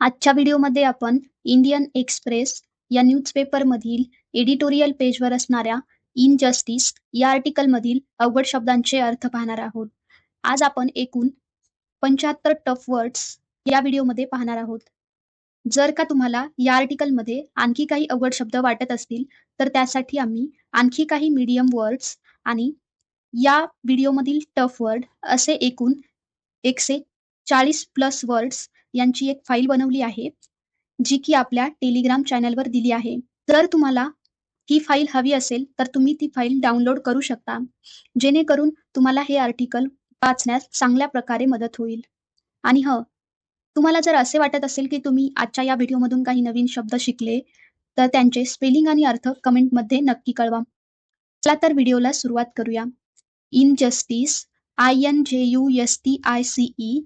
आजच्या व्हिडिओमध्ये आपण इंडियन एक्सप्रेस या न्यूजपेपरमधील एडिटोरियल पेजवर असणाऱ्या इनजस्टिस या आर्टिकलमधील अवघड शब्दांचे अर्थ पाहणार आहोत. आज आपण एकूण पंच्याहत्तर टफ वर्ड्स या व्हिडिओमध्ये पाहणार आहोत. जर का तुम्हाला या आर्टिकलमध्ये आणखी काही अवघड शब्द वाटत असतील तर त्यासाठी आम्ही आणखी काही मीडियम वर्ड्स आणि या व्हिडिओमधील टफ वर्ड असे एकूण एकशे चाळीस प्लस वर्ड्स यांची एक फाईल बनवली आहे जी की आपल्या टेलिग्राम चॅनलवर दिली आहे. जर तुम्हाला ही फाईल हवी असेल तर तुम्ही ती फाईल डाउनलोड करू शकता. जेणेकरून तुम्हाला हे आर्टिकल वाचण्यास चांगल्या प्रकारे मदत होईल. आणि ह तुम्हाला जर असे वाटत असेल की तुम्ही आजच्या या व्हिडिओमधून काही नवीन शब्द शिकले तर त्यांचे स्पेलिंग आणि अर्थ कमेंटमध्ये नक्की कळवा. चला तर व्हिडिओला सुरुवात करूया. Injustice I N J U S T I C E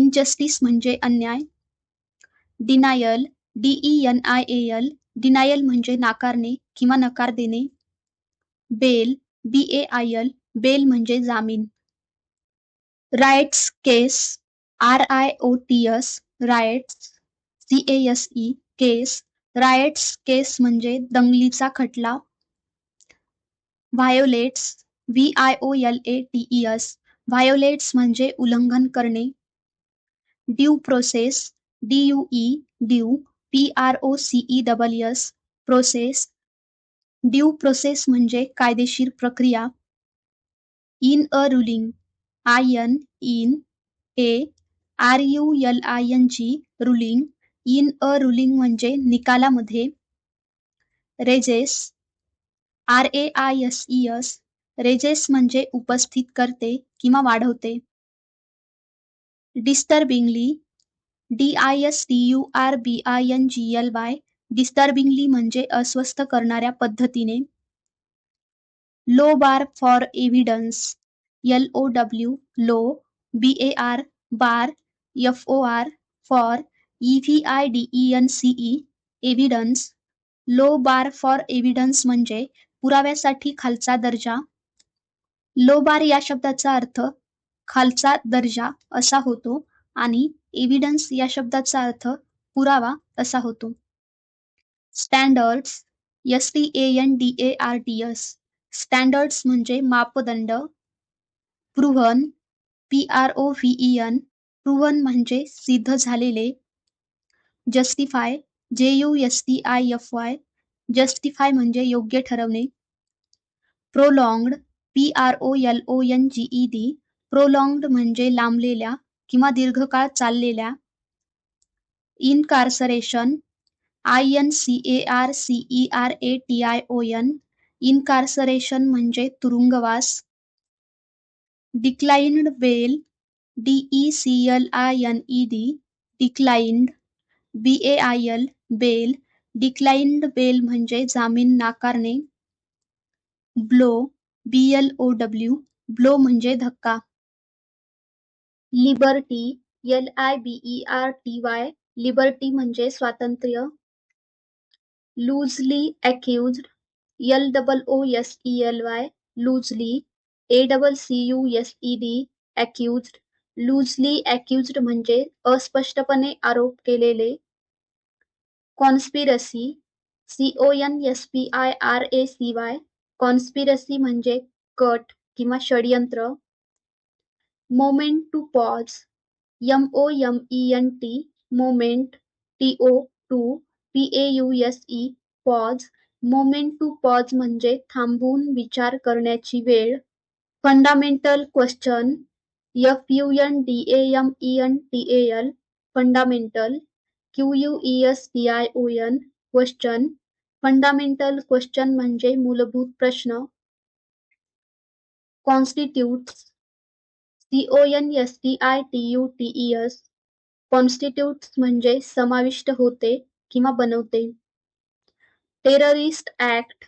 injustice म्हणजे अन्याय. Denial D E N I A L denial म्हणजे नाकारणे किंवा नकार देणे. Bail B A I L bail म्हणजे जामीन. Riots case R I O T S riots C A S E case riots case म्हणजे दंगलीचा खटला. Violates V I O L A T E S violates म्हणजे उल्लंघन करणे. Due process D U E due P R O C E double S process. Due process म्हणजे कायदेशीर प्रक्रिया. In a ruling I N in A R U L I N G ruling. In a ruling म्हणजे निकालामध्ये. Raises R A I S E S. Raises म्हणजे उपस्थित करते किंवा वाढवते. Disturbingly D I S T U R B I N G L Y disturbingly म्हणजे अस्वस्थ करणाऱ्या पद्धतीने. Low bar for evidence L O W low B A R bar F O R for E V I D E N C E evidence low bar for evidence म्हणजे पुराव्यासाठी खालचा दर्जा. Low बार या शब्दाचा अर्थ खालचा दर्जा असा होतो आणि एव्हिडन्स या शब्दाचा अर्थ पुरावा असा होतो. Standards S T A N D A R D S standards म्हणजे मापदंड. Proven P R O V E N proven म्हणजे सिद्ध झालेले. Justify J U S T I F Y justify म्हणजे योग्य ठरवणे. Prolonged P R O L O N G E D prolonged म्हणजे लांबलेल्या किंवा दीर्घकाळ चाललेल्या. Incarceration I N C A R C E R A T I O N incarceration म्हणजे तुरुंगवास. Declined bail D E C L I N E D declined B A I L bail declined bail म्हणजे जामीन नाकारणे. Blow B L O W blow म्हणजे धक्का. Liberty L I B E R T Y liberty म्हणजे स्वातंत्र्य. Loosely accused L double O S E L Y loosely A double C U S E D accused. Loosely accused म्हणजे अस्पष्टपणे आरोप केलेले. Conspiracy C O N S P I R A C Y conspiracy म्हणजे कट किंवा षडयंत्र. Moment to pause M O M E N T moment T O to P A U S E pause moment to pause म्हणजे थांबून विचार करण्याची वेळ. Fundamental question F U N D A M E N T A L fundamental Q U E S D I O N question fundamental question म्हणजे मूलभूत प्रश्न. Constitutes C O N S T I T U T E S constitutes म्हणजे समाविष्ट होते किंवा बनवते. Terrorist act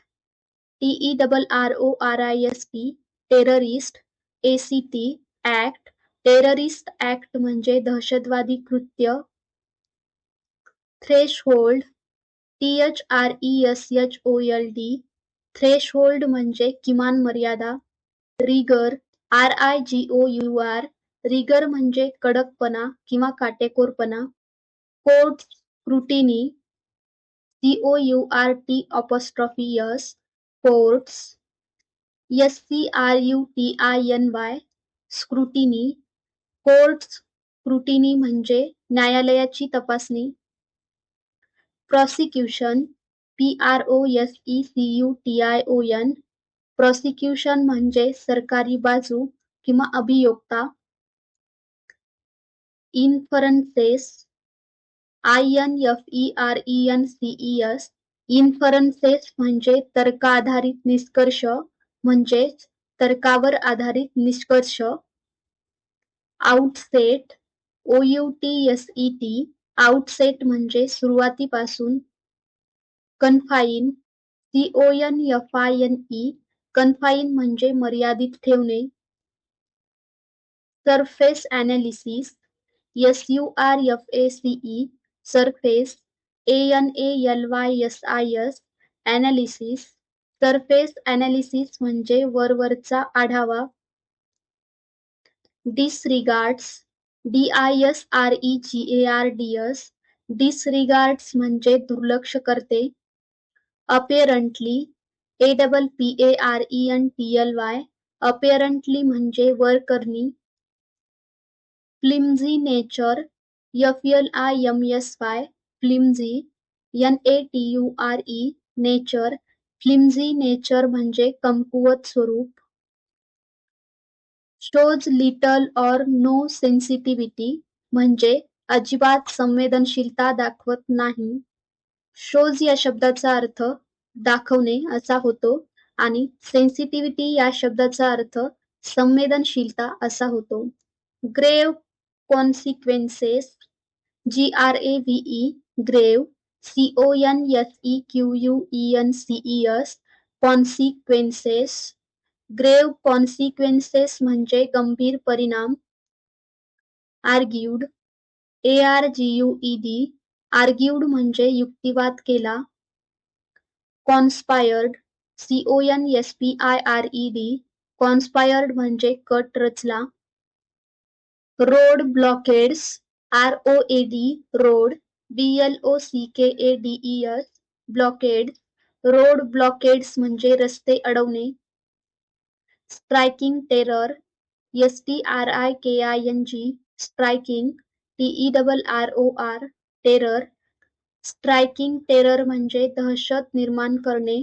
T E double R O R I S T terrorist A C T act terrorist act म्हणजे दहशतवादी कृत्य. Threshold T H R E S H O L D threshold म्हणजे किमान मर्यादा. Rigour R I G O U R rigour म्हणजे कडकपणा किंवा काटेकोरपणा. Court scrutiny C O U R T apostrophe S court's S C R U T I N Y scrutiny court's scrutiny म्हणजे न्यायालयाची तपासणी. Prosecution P R O S E C U T I O N prosecution म्हणजे सरकारी बाजू किंवा अभियोक्ता. Inferences I N F E R E N C E S inferences म्हणजे तर्काधारित निष्कर्ष म्हणजेच तर्कावर आधारित निष्कर्ष. Outset O U T S E T outset म्हणजे सुरुवातीपासून. Confine C O N F I N E confine म्हणजे मर्यादित ठेवणे. Surface analysis S U R F A C E surface A N A L Y S I S analysis. Surface analysis म्हणजे वरवरचा आढावा. Disregards D I S R E G A R D S disregards म्हणजे दुर्लक्ष करते. Apparently A double P A R E N T L Y apparently म्हणजे वर करणी. Flimsy nature F L I M S Y flimsy N A T U R E nature flimsy nature म्हणजे कमकुवत स्वरूप. Shows little or no sensitivity म्हणजे अजिबात संवेदनशीलता दाखवत नाही. शोज या शब्दाचा अर्थ दाखवणे असा होतो आणि सेन्सिटिव्हिटी या शब्दाचा अर्थ संवेदनशीलता असा होतो. Grave consequences G R A V E grave C O N S E Q U E N C E S consequences grave consequences म्हणजे गंभीर परिणाम argued A R G U E D argued म्हणजे युक्तिवाद केला conspired C O N S P I R E D conspired म्हणजे कट रचला. Road blockades R O A D road B L O C K A D E S blockade. Road blockades म्हणजे रस्ते अडवणे. Striking terror S T R I K I N G striking T E double R O R terror. Striking terror म्हणजे दहशत निर्माण करणे.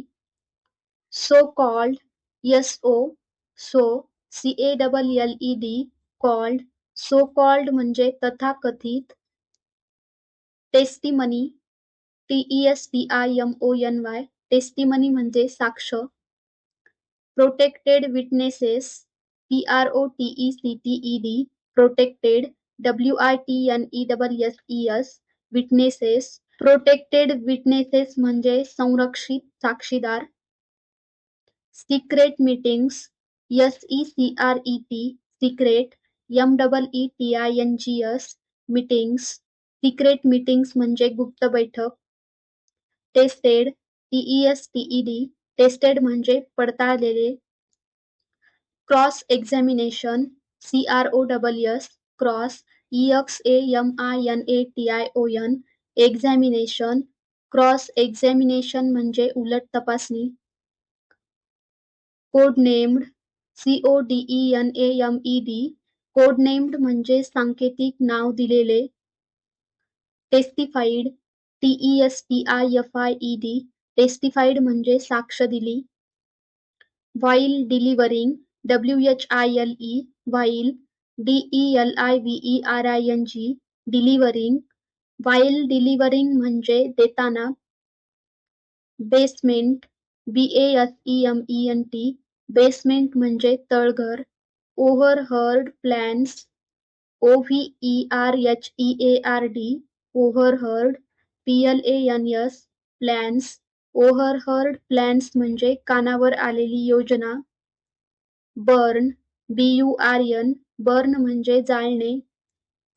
So called S O so C A double L E D called so called म्हणजे तथाकथित. Testimony T S T I M O N Y testimony म्हणजे साक्ष. Protected witnesses P R O T E C T E D protected W I T N E double S E S witnesses protected witnesses म्हणजे संरक्षित साक्षीदार. Secret meetings S E C R E T secret M double E T I N G S meetings secret meetings म्हणजे गुप्त बैठक. Tested T E S T E D tested म्हणजे पडताळलेले. Cross examination C R O double S cross E X M I N A T I O N examination cross examination म्हणजे उलट तपासणी. Code named C O D E N A M E D code named म्हणजे सांकेतिक नाव दिलेले. Testified E S T I F I E D testified म्हणजे साक्ष दिली. While delivering W H I L E while D E L I V E R I N G delivering while delivering म्हणजे देताना. Basement B A S E M E N T basement म्हणजे तळघर. Overheard plans O V E R H E A R D overheard P L A N S plans overheard plans म्हणजे कानावर आलेली योजना. Burn B U R N burn म्हणजे जाळणे.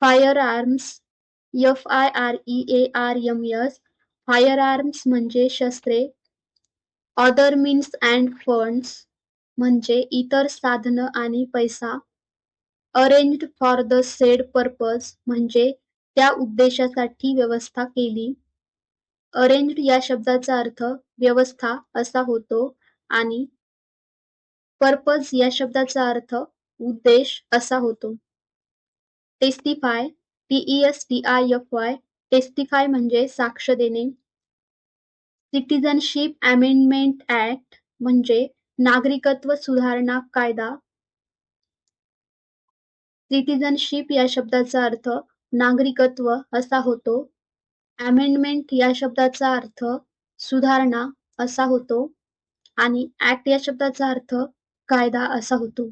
Firearms F I R E A R M S firearms म्हणजे शस्त्रे other means and funds म्हणजे इतर साधनं आणि पैसा arranged for the said purpose म्हणजे त्या उद्देशासाठी व्यवस्था केली. अरेंज्ड या शब्दाचा अर्थ व्यवस्था असा होतो आणि पर्पज या शब्दाचा अर्थ उद्देश असा होतो. Testify T E S T I F Y testify म्हणजे साक्ष देणे. सिटिझनशिप अमेंडमेंट ऍक्ट म्हणजे नागरिकत्व सुधारणा कायदा. सिटिझनशिप या शब्दाचा अर्थ नागरिकत्व असा होतो. अमेंडमेंट या शब्दाचा अर्थ सुधारणा असा होतो. आणि ऍक्ट या शब्दाचा अर्थ कायदा असा होतो.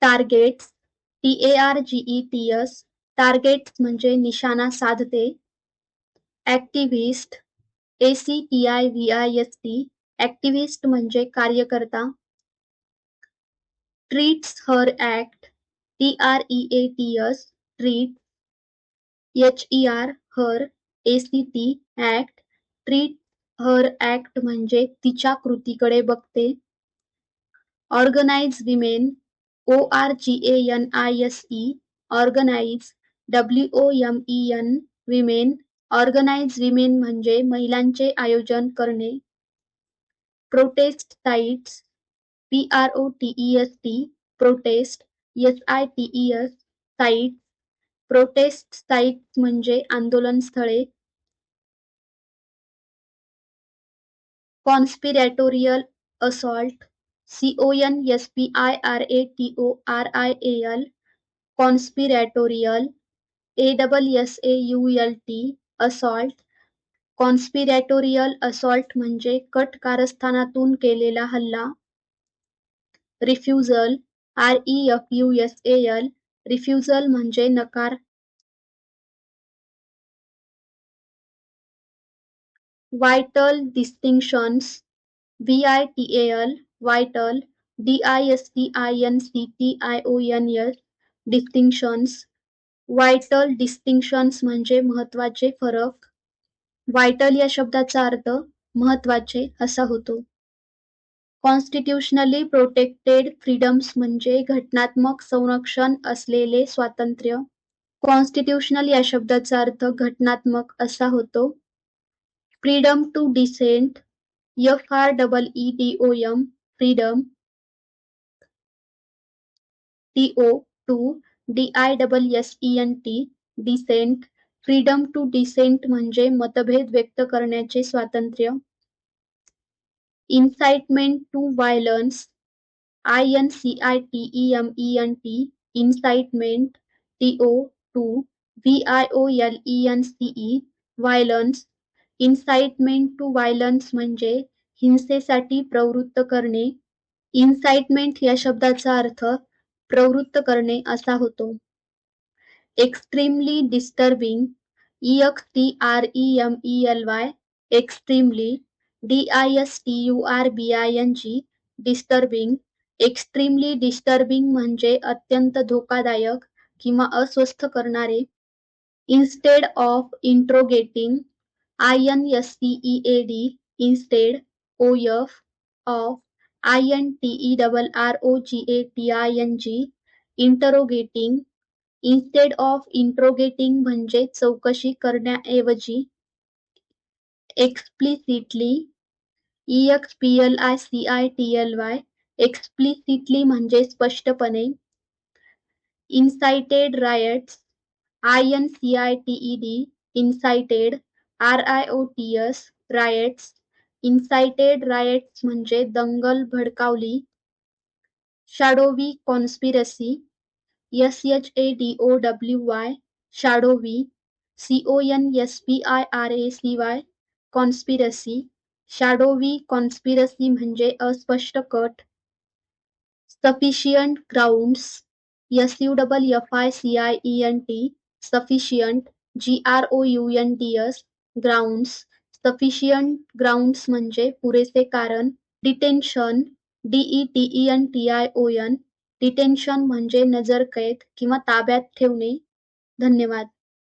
Targets T A R G E T S targets म्हणजे निशाणा साधते. ऍक्टिव्हिस्ट टी ऍक्टिव्हिस्ट म्हणजे कार्यकर्ता. Treats her act T R E A T S treat H E R her A C T act treat her act म्हणजे तिच्या कृतीकडे बघते. Organise women O R G A N I S E organise W O M E N women organise women म्हणजे महिलांचे आयोजन करणे. Protest sites P R O T E S T protest S I T E S sites protest sites म्हणजे आंदोलन स्थळे. Conspiratorial assault C O N S P I R A T O R I A L conspiratorial A double S A U L T assault conspiratorial assault म्हणजे कट कारस्थानातून केलेला हल्ला. Refusal R E F U S A L refusal म्हणजे नकार. Vital distinctions V I T A L vital D I S T I N C T I O N S distinctions vital distinctions म्हणजे महत्त्वाचे फरक. Vital या शब्दाचा अर्थ महत्त्वाचे असा होतो. कॉन्स्टिट्युशनली प्रोटेक्टेड फ्रीडम्स म्हणजे घटनात्मक संरक्षण असलेले स्वातंत्र्य. कॉन्स्टिट्युशनल या शब्दाचा अर्थ घटनात्मक असा होतो. Freedom to dissent F R double E D O M freedom T O to D I double S E N T dissent freedom to dissent म्हणजे मतभेद व्यक्त करण्याचे स्वातंत्र्य. Incitement to violence I N C I T E M E N T incitement T O to V I O L E N C E violence incitement to violence म्हणजे हिंसेसाठी प्रवृत्त करणे. इन्साइटमेंट या शब्दाचा अर्थ प्रवृत्त करणे असा होतो. Extremely disturbing E X T R E M E L Y extremely D I S T U R B I N G disturbing extremely disturbing म्हणजे अत्यंत धोकादायक किंवा अस्वस्थ करणारे. Instead of interrogating I N S T E A D instead O F of I N T E double R O G A T I N G interrogating instead of interrogating म्हणजे चौकशी करण्याऐवजी explicitly E X P L I C I T L Y explicitly म्हणजे स्पष्टपणे incited riots I N C I T E D incited R I O T S riots incited riots म्हणजे दंगल भडकावली, shadowy conspiracy, S H A D O W Y shadowy, C O N S P I R A C Y conspiracy, shadowy conspiracy म्हणजे अस्पष्ट cut, sufficient grounds, S U double F I C I E N T sufficient, G R O U N T S grounds, sufficient grounds म्हणजे पुरेसे कारण detention D E T E N T I O N detention म्हणजे नजरकैद किंवा ताब्यात ठेवणे. धन्यवाद.